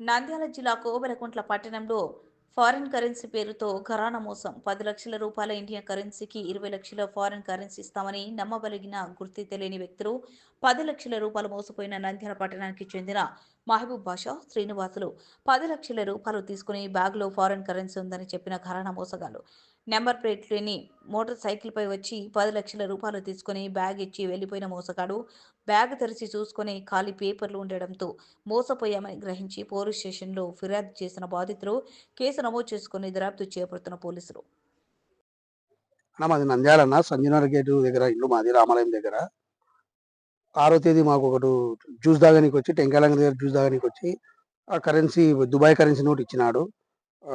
నంద్యాల జిల్లా కోవెలకుంట్ల పట్టణంలో foreign currency పేరుతో ఘరానా మోసం. పది లక్షల రూపాయల ఇండియన్ కరెన్సీకి ఇరవై లక్షల ఫారిన్ కరెన్సీ ఇస్తామని నమ్మబలిగిన గుర్తి తెలియని వ్యక్తులు పది లక్షల రూపాయలు మోసపోయిన నంద్యాల పట్టణానికి చెందిన మహబూబ్ బాషా శ్రీనివాసులు పది లక్షల రూపాయలు తీసుకుని బ్యాగ్లో ఫారిన్ కరెన్సీ ఉందని చెప్పిన ఘరానా మోసగాళ్ళు. నెంబర్ ప్లేట్ లేని మోటార్ సైకిల్పై వచ్చి పది లక్షల రూపాయలు తీసుకుని బ్యాగ్ ఇచ్చి వెళ్ళిపోయిన మోసగాడు. బ్యాగ్ తెరిచి చూసుకుని ఖాళీ పేపర్లు ఉండడంతో మోసపోయామని గ్రహించి పోలీస్ స్టేషన్లో ఫిర్యాదు చేసిన బాధితులు కేసు నమోదు చేసుకుని దర్యాప్తు చేపడుతున్న పోలీసులు. అన్న మాది నంద్యాలన్న సంజనర్ గేటు దగ్గర ఇల్లు మాది రామాలయం దగ్గర. ఆరో తేదీ మాకు ఒకటి జ్యూస్ దాగానికి వచ్చి టెంకాయలంగ దగ్గర జ్యూస్ దాగానికి వచ్చి ఆ కరెన్సీ దుబాయ్ కరెన్సీ నోట్ ఇచ్చినాడు.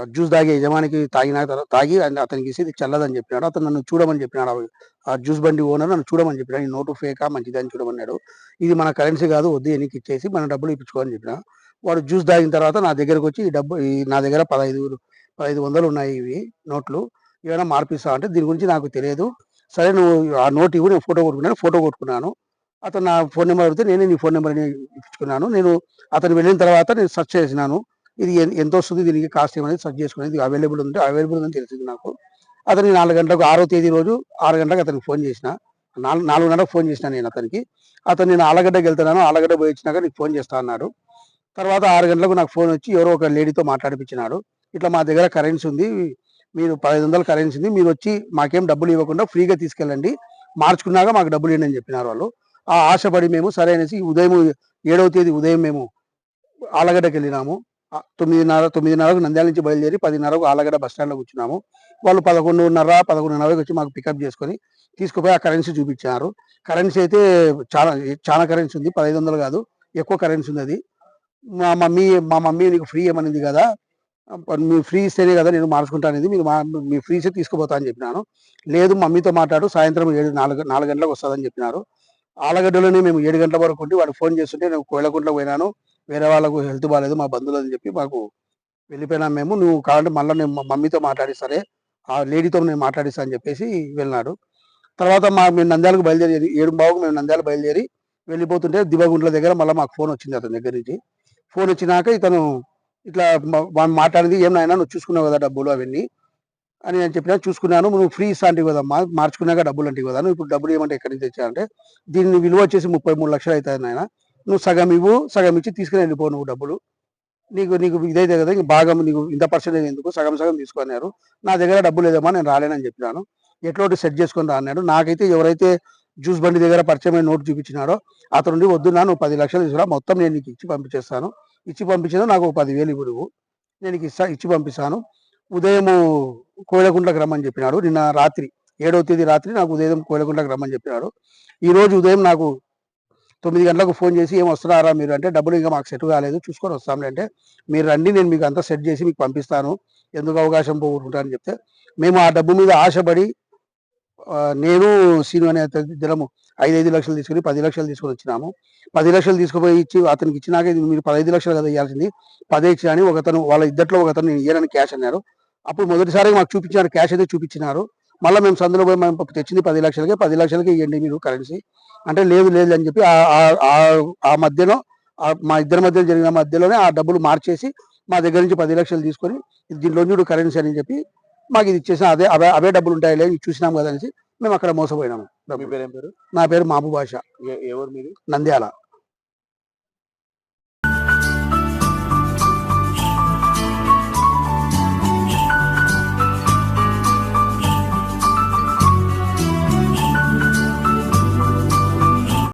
జ్యూస్ తాగే యజమానికి తాగిన తర్వాత తాగి అతనికి ఇసేది ఇది చల్లదని చెప్పినాడు. అతను నన్ను చూడమని చెప్పినాడు. ఆ- జ్యూస్ బండి ఓనర్ నన్ను చూడమని చెప్పినాడు. ఈ నోటు ఫేకా మంచిది అని చూడమన్నాడు. ఇది మన కరెన్సీ కాదు వద్దు ఎనికి ఇచ్చేసి మన డబ్బులు ఇప్పించుకోని చెప్పిన. వాడు జ్యూస్ తాగిన తర్వాత నా దగ్గరకు వచ్చి ఈ డబ్బు ఈ నా దగ్గర పదహైదు పదహైదు వందలు ఉన్నాయి ఇవి నోట్లు. ఏమైనా మార్పిస్తా అంటే దీని గురించి నాకు తెలియదు. సరే నువ్వు ఆ నోట్ ఇవ్వు నేను ఫోటో కొట్టుకున్నాను ఫోటో కొట్టుకున్నాను. అతను నా ఫోన్ నెంబర్ అడిగితే నేనే నీ ఫోన్ నెంబర్ ఇప్పించుకున్నాను. నేను అతను వెళ్ళిన తర్వాత నేను సెర్చ్ చేసినాను. ఇది ఎంత వస్తుంది దీనికి కాస్ట్ ఏమనేది సెర్చ్ చేసుకునేది అవైలబుల్ ఉంటే అవైలబుల్ ఉందని తెలిసింది నాకు. అతని నాలుగు గంటలకు ఆరో తేదీ రోజు ఆరు గంటలకు అతనికి ఫోన్ చేసిన. నాలుగు నాలుగు గంటలకు ఫోన్ చేసిన నేను అతనికి. అతను నేను ఆలగడ్డకి వెళ్తున్నాను ఆలగడ్డ పోయి వచ్చినాక నీకు ఫోన్ చేస్తా అన్నాడు. తర్వాత ఆరు గంటలకు నాకు ఫోన్ వచ్చి ఎవరో ఒక లేడీతో మాట్లాడిపించినాడు. ఇట్లా మా దగ్గర కరెన్సీ ఉంది మీరు పదహైదు వందల కరెన్సీ ఉంది మీరు వచ్చి మాకేం డబ్బులు ఇవ్వకుండా ఫ్రీగా తీసుకెళ్ళండి. మార్చుకున్నాక మాకు డబ్బులు ఇవ్వండి అని చెప్పినారు వాళ్ళు. ఆ ఆశపడి మేము సరే అనేసి ఉదయం ఏడవ తేదీ ఉదయం మేము ఆలగడ్డకి వెళ్ళినాము. తొమ్మిదిన్నర తొమ్మిదిన్నరకు నంద్యాల నుంచి బయలుదేరి పదిన్నరకు ఆలగడ్డ బస్ స్టాండ్లో కూర్చున్నాము. వాళ్ళు పదకొండున్నర పదకొండున్నరకు వచ్చి మాకు పికప్ చేసుకొని తీసుకుపోయి ఆ కరెన్సీ చూపించారు. కరెన్సీ అయితే చాలా చాలా కరెన్సీ ఉంది. పదహైదు వందలు కాదు ఎక్కువ కరెన్సీ ఉంది అది. మా మమ్మీ మా మమ్మీ నీకు ఫ్రీ ఏమనింది కదా? మీ ఫ్రీ ఇస్తేనే కదా నేను మార్చుకుంటా అనేది మీరు మా మీ ఫ్రీసే తీసుకుపోతా అని చెప్పినాను. లేదు మమ్మీతో మాట్లాడు సాయంత్రం ఏడు నాలుగు నాలుగు గంటలకు వస్తుందని చెప్పినారు. ఆలగడ్డలోనే మేము ఏడు గంటల వరకు ఉండి వాడు ఫోన్ చేస్తుంటే నేను కోయలకుంట్లో పోయినాను. వేరే వాళ్ళకు హెల్త్ బాగాలేదు మా బంధువులు అని చెప్పి మాకు వెళ్ళిపోయినాం మేము. నువ్వు కావాలంటే మళ్ళీ నేను మా మమ్మీతో మాట్లాడి సరే ఆ లేడీతో నేను మాట్లాడిస్తా అని చెప్పేసి వెళ్ళినాడు. తర్వాత మా మేము నంద్యాలకు బయలుదేరి ఏడు బావుకు మేము నంద్యాలకు బయలుదేరి వెళ్ళిపోతుంటే దివగుంట్ల దగ్గర మళ్ళీ మాకు ఫోన్ వచ్చింది అతని దగ్గర నుంచి. ఫోన్ వచ్చినాక ఇతను ఇట్లా మా- మాట్లాడింది ఏం నువ్వు చూసుకున్నావు కదా డబ్బులు అవన్నీ? అని నేను చెప్పినా చూసుకున్నాను నువ్వు ఫ్రీ ఇస్తా అంటే కదమ్మా మార్చుకున్నాక డబ్బులు అంటే కదా ఇప్పుడు డబ్బులు ఏమంటే ఎక్కడి నుంచి తెచ్చానంటే దీని విలువ వచ్చేసి ముప్పై మూడు లక్షలు అవుతుంది నాయన. నువ్వు సగం ఇవ్వు సగం ఇచ్చి తీసుకుని వెళ్ళిపో నువ్వు డబ్బులు. నీకు నీకు ఇదైతే కదా ఇంక భాగం నీకు ఇంత పర్సెంటేజ్ ఎందుకు? సగం సగం తీసుకున్నారు నా దగ్గర డబ్బులు లేదమ్మా నేను రాలేనని చెప్పినాను. ఎట్లోటి సెట్ చేసుకొని రా అన్నాడు. నాకైతే ఎవరైతే జ్యూస్ బండి దగ్గర పరిచయమైన నోటు చూపించినాడో అతను నుండి వద్దు నా నువ్వు పది లక్షలు తీసుకురా మొత్తం నేను నీకు ఇచ్చి పంపించేస్తాను. ఇచ్చి పంపించిన నాకు ఒక పదివేలు ఇవ్వు నువ్వు. నేను ఇస్తా ఇచ్చి పంపిస్తాను. ఉదయము కోయలకుంట్లకు రమ్మని చెప్పినాడు. నిన్న రాత్రి ఏడవ తేదీ రాత్రి నాకు ఉదయం కోయలకుంట్లకు రమ్మని చెప్పినాడు. ఈ రోజు ఉదయం నాకు తొమ్మిది గంటలకు ఫోన్ చేసి ఏం వస్తున్నారా మీరు? అంటే డబ్బులు ఇంకా మాకు సెట్ కాలేదు చూసుకొని వస్తాంలే అంటే మీరు రండి నేను మీకు అంతా సెట్ చేసి మీకు పంపిస్తాను ఎందుకు అవకాశం పోగొట్టుకుంటానని చెప్తే మేము ఆ డబ్బు మీద ఆశపడి నేను సీను అనే ఇద్దరము ఐదు ఐదు లక్షలు తీసుకుని పది లక్షలు తీసుకొని వచ్చినాము. పది లక్షలు తీసుకుపోయి ఇచ్చి అతనికి ఇచ్చినాక ఇది మీరు పదహైదు లక్షలు కదా ఇవ్వాల్సింది పదే ఇచ్చినా అని ఒకతను వాళ్ళ ఇద్దట్లో ఒకతను నేను ఇయ్యాలని క్యాష్ అన్నారు. అప్పుడు మొదటిసారి మాకు చూపించారు క్యాష్ అయితే చూపించినారు. మళ్ళీ మేము సందులో పోయి మేము తెచ్చింది పది లక్షలకి పది లక్షలకి ఇవ్వండి మీరు కరెన్సీ అంటే లేదు లేదు అని చెప్పి ఆ- మధ్యలో మా ఇద్దరి మధ్యలో జరిగిన మధ్యలోనే ఆ డబ్బులు మార్చేసి మా దగ్గర నుంచి పది లక్షలు తీసుకొని దీంట్లో చూడు కరెన్సీ అని చెప్పి మాకు ఇది ఇచ్చేసిన అదే అవే అవే డబ్బులు ఉంటాయి లేదు చూసినాం కదా అనేసి మేము అక్కడ మోసపోయినాము. నా పేరు మీది? నంద్యాల.